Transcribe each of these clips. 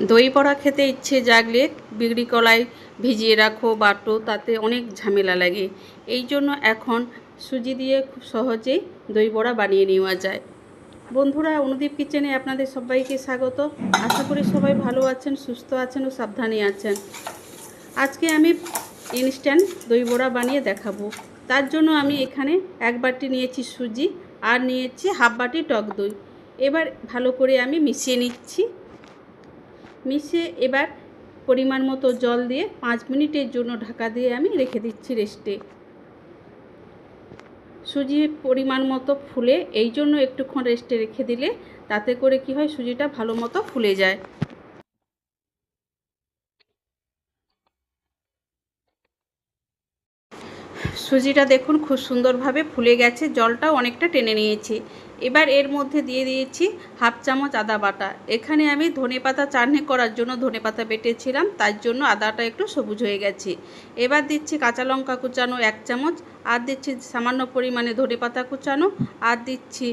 দই বড়া খেতে ইচ্ছে জাগলে বিগড়ি কলাই ভিজিয়ে রাখো বাটো, তাতে অনেক ঝামেলা লাগে। এই জন্য এখন সুজি দিয়ে খুব সহজেই দই বড়া বানিয়ে নেওয়া যায়। বন্ধুরা, অনুদীপ কিচেনে আপনাদের সবাইকে স্বাগত। আশা করি সবাই ভালো আছেন, সুস্থ আছেন ও সাবধানে আছেন। আজকে আমি ইনস্ট্যান্ট দই বড়া বানিয়ে দেখাবো। তার জন্য আমি এখানে এক বাটি নিয়েছি সুজি আর নিয়েছি হাফ বাটি টক দই। এবার ভালো করে আমি মিশিয়ে নিচ্ছি। মিশিয়ে এবার পরিমাণ মতো জল দিয়ে পাঁচ মিনিটের জন্য ঢাকা দিয়ে আমি রেখে দিচ্ছি রেস্টে। সুজি পরিমাণ মতো ফুলে, এই জন্য একটুক্ষণ রেস্টে রেখে দিলে তাতে করে কি হয়, সুজিটা ভালো মতো ফুলে যায়। সুজিটা দেখুন, খুব সুন্দরভাবে ফুলে গেছে। জলটাও অনেকটা টেনে নিয়েছি। এবার এর মধ্যে দিয়ে দিয়েছি হাফ চামচ আদা বাটা। এখানে আমি ধনেপাতা চাটনি করার জন্য ধনেপাতা বেটেছিলাম, তার জন্য আদাটা একটু সবুজ হয়ে গেছে। এবার দিচ্ছি কাঁচা লঙ্কা কুচানো এক চামচ, আর দিচ্ছি সামান্য পরিমাণে ধনেপাতা কুচানো, আর দিচ্ছি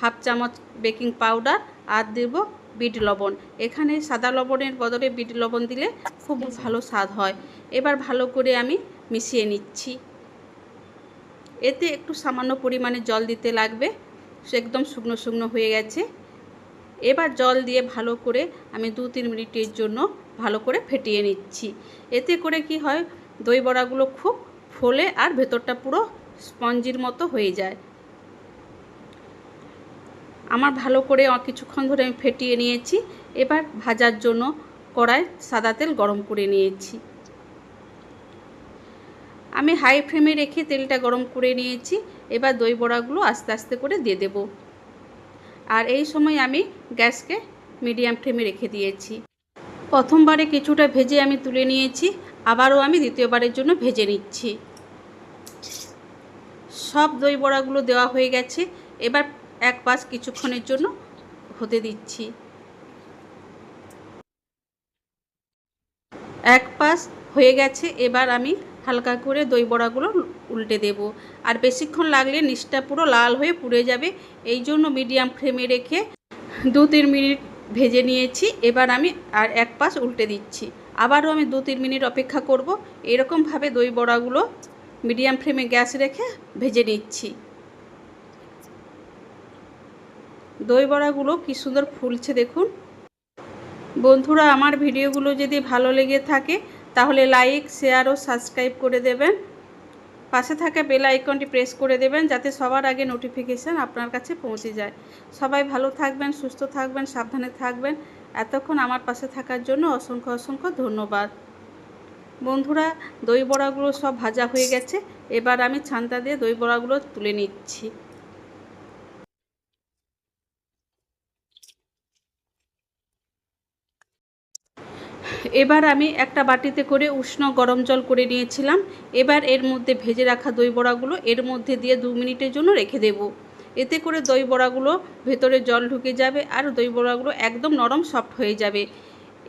হাফ চামচ বেকিং পাউডার, আর দেব বিট লবণ। এখানে সাদা লবণের বদলে বিট লবণ দিলে খুব ভালো স্বাদ হয়। এবার ভালো করে আমি মিশিয়ে নিচ্ছি। এতে একটু সামান্য পরিমাণে জল দিতে লাগবে। একদম শুকনো শুকনো হয়ে গেছে। এবার জল দিয়ে ভালো করে আমি দু তিন মিনিটের জন্য ভালো করে ফেটিয়ে নিচ্ছি। এতে করে কি হয়, দই বড়াগুলো খুব ফোলে আর ভেতরটা পুরো স্পঞ্জির মতো হয়ে যায়। আমার ভালো করে কিছুক্ষণ ধরে আমি ফেটিয়ে নিয়েছি। এবার ভাজার জন্য কড়াই সাদা তেল গরম করে নিয়েছি। আমি হাই ফ্লেমে রেখে তেলটা গরম করে নিয়েছি, এবার দই বড়াগুলো আস্তে আস্তে করে দিয়ে দেব। আর এই সময় আমি গ্যাসকে মিডিয়াম ফ্লেমে রেখে দিয়েছি। প্রথমবারে কিছুটা ভেজে আমি তুলে নিয়েছি, আবারও আমি দ্বিতীয়বারের জন্য ভেজে নিচ্ছি। সব দই বড়াগুলো দেওয়া হয়ে গেছে, এবার এক পাশ কিছুক্ষণের জন্য হতে দিচ্ছি। এক পাশ হয়ে গেছে, এবার আমি হালকা করে দই বড়াগুলো উল্টে দেব। আর বেশিক্ষণ লাগলে নিচটা পুরো লাল হয়ে পুড়ে যাবে। এই জন্য মিডিয়াম ফ্লেমে রেখে দু তিন মিনিট ভেজে নিয়েছি। এবার আমি আর এক পাশ উল্টে দিচ্ছি। আবারও আমি দু তিন মিনিট অপেক্ষা করব। এরকমভাবে দই বড়াগুলো মিডিয়াম ফ্লেমে গ্যাস রেখে ভেজে নিচ্ছি। দই বড়াগুলো কী সুন্দর ফুলছে দেখুন। বন্ধুরা, আমার ভিডিওগুলো যদি ভালো লেগে থাকে তাহলে লাইক শেয়ার ও সাবস্ক্রাইব করে দেবেন। পাশে থাকা বেল আইকনটি প্রেস করে দেবেন যাতে সবার আগে নোটিফিকেশান আপনার কাছে পৌঁছে যায়। সবাই ভালো থাকবেন, সুস্থ থাকবেন, সাবধানে থাকবেন। এতক্ষণ আমার পাশে থাকার জন্য অসংখ্য অসংখ্য ধন্যবাদ। বন্ধুরা, দই বড়াগুলো সব ভাজা হয়ে গেছে। এবার আমি ছান্তা দিয়ে দই বড়াগুলো তুলে নিচ্ছি। এবার আমি একটা বাটিতে করে উষ্ণ গরম জল করে নিয়েছিলাম। এবার এর মধ্যে ভেজে রাখা দই বড়াগুলো এর মধ্যে দিয়ে দু মিনিটের জন্য রেখে দেব। এতে করে দই বড়াগুলো ভেতরে জল ঢুকে যাবে আর দই বড়াগুলো একদম নরম সফট হয়ে যাবে।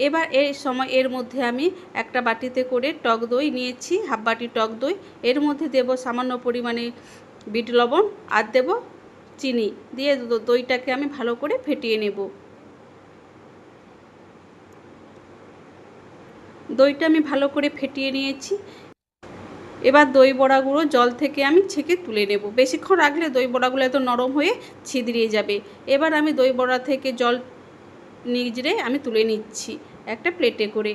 এবার এই সময় এর মধ্যে আমি একটা বাটিতে করে টক দই নিয়েছি, হাফ বাটি টক দই। এর মধ্যে দেব সামান্য পরিমাণে বিট লবণ আর দেব চিনি। দিয়ে দইটাকে আমি ভালো করে ফেটিয়ে নেব। দইটা আমি ভালো করে ফেটিয়ে নিয়েছি। এবার দই বড়াগুলো জল থেকে আমি ছেঁকে তুলে নেব। বেশিক্ষণ রাখলে দই বড়াগুলো এত নরম হয়ে ছিদ্রিয়ে যাবে। এবার আমি দই বড়া থেকে জল নিজড়ে আমি তুলে নিচ্ছি একটা প্লেটে করে।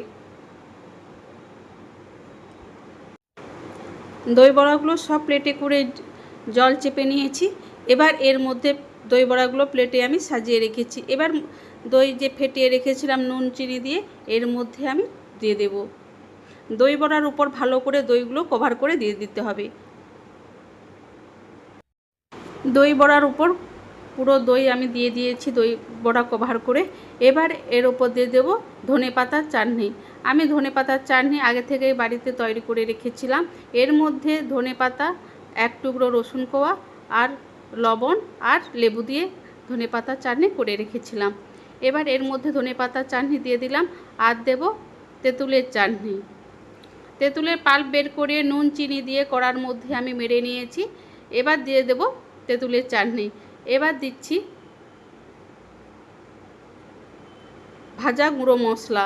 দই বড়াগুলো সব প্লেটে করে জল চেপে নিয়েছি। এবার এর মধ্যে দই বড়াগুলো প্লেটে আমি সাজিয়ে রেখেছি। এবার দই যে ফেটিয়ে রেখেছিলাম নুন চিনি দিয়ে, এর মধ্যে আমি দিয়ে দেব। দই বড়ার উপর ভালো করে দইগুলো কভার করে দিয়ে দিতে হবে। দই বড়ার উপর পুরো দই আমি দিয়ে দিয়েছি, দই বড়া কভার করে। এবার এর ওপর দিয়ে দেবো ধনে পাতার চাটনি। আমি ধনে পাতার চাটনি আগে থেকেই বাড়িতে তৈরি করে রেখেছিলাম। এর মধ্যে ধনে পাতা, এক টুকরো রসুন কোয়া আর লবণ আর লেবু দিয়ে ধনে পাতার চাটনি করে রেখেছিলাম। এবার এর মধ্যে ধনে পাতার চাটনি দিয়ে দিলাম। আর দেব তেঁতুলের চাটনি। তেঁতুলের পাল্প বের করে নুন, চিনি দিয়ে কড়ার মধ্যে আমি মেরে নিয়েছি। এবার দিয়ে দেব তেঁতুলের চাটনি। এবার দিচ্ছি ভাজা গুঁড়ো মশলা।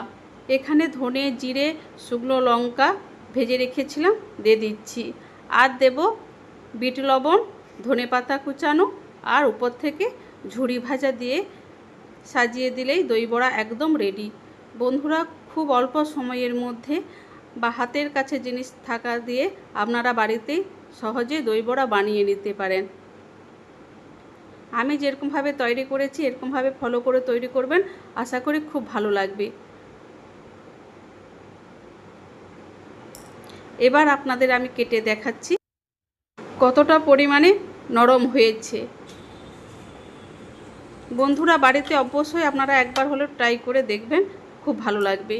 এখানে ধনে, জিরে, শুকনো লঙ্কা ভেজে রেখেছিলাম, দিয়ে দিচ্ছি। আর দেব বিট লবণ, ধনে পাতা কুচানো, আর উপর থেকে ঝুড়ি ভাজা দিয়ে সাজিয়ে দিলেই দই বড়া একদম রেডি বন্ধুরা, খুব অল্প সময়ের মধ্যে বা হাতের কাছে জিনিস থাকা দিয়ে আপনারা বাড়িতেই সহজে দই বড়া বানিয়ে নিতে পারেন। আমি যেরকমভাবে তৈরি করেছি, এরকমভাবে ফলো করে তৈরি করবেন, আশা করি খুব ভালো লাগবে। এবার আপনাদের আমি কেটে দেখাচ্ছি কতটা পরিমাণে নরম হয়েছে। বন্ধুরা, বাড়িতে অবশ্যই আপনারা একবার হলেও ট্রাই করে দেখবেন। খুব ভালো লাগবে।